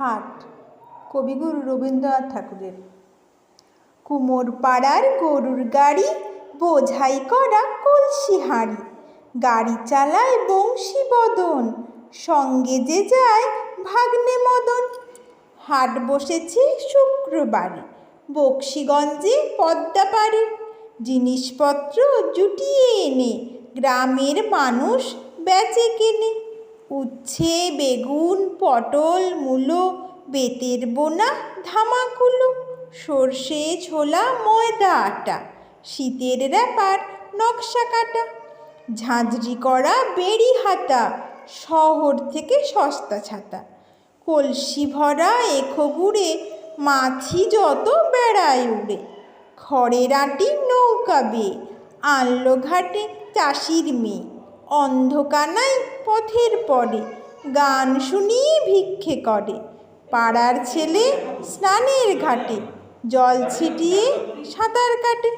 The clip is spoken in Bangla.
হাট। কবিগুরু রবীন্দ্রনাথ ঠাকুরের। কুমোর পাড়ার গরুর গাড়ি, বোঝাই করা কলসি হাঁড়ি। গাড়ি চালায় বংশী বদন, সঙ্গে যে যায় ভাগ্নে মদন। হাট বসেছে শুক্রবারে, বক্সিগঞ্জে পদ্মা পারে জিনিসপত্র জুটিয়ে এনে, গ্রামের মানুষ বেচে কেনে। উচ্ছে, বেগুন, পটল, মূলো, বেতের বোনা, ধামাকুলো, সর্ষে, ছোলা, ময়দা, আটা, শীতের ব্যাপার নকশা কাটা, ঝাঁঝরি করা, বেড়ি হাতা, শহর থেকে সস্তা ছাতা, কলসি ভরা, এখো গুড়ে মাছি যত বেড়ায় উড়ে, খড়ের আটি নৌকা বেয়ে, আনলো ঘাটে চাষির মেয়ে। অন্ধকানায় পথের পরে গান শুনিয়ে ভিক্ষে করে। পাড়ার ছেলে স্নানের ঘাটে জল ছিটিয়ে সাঁতার কাটে।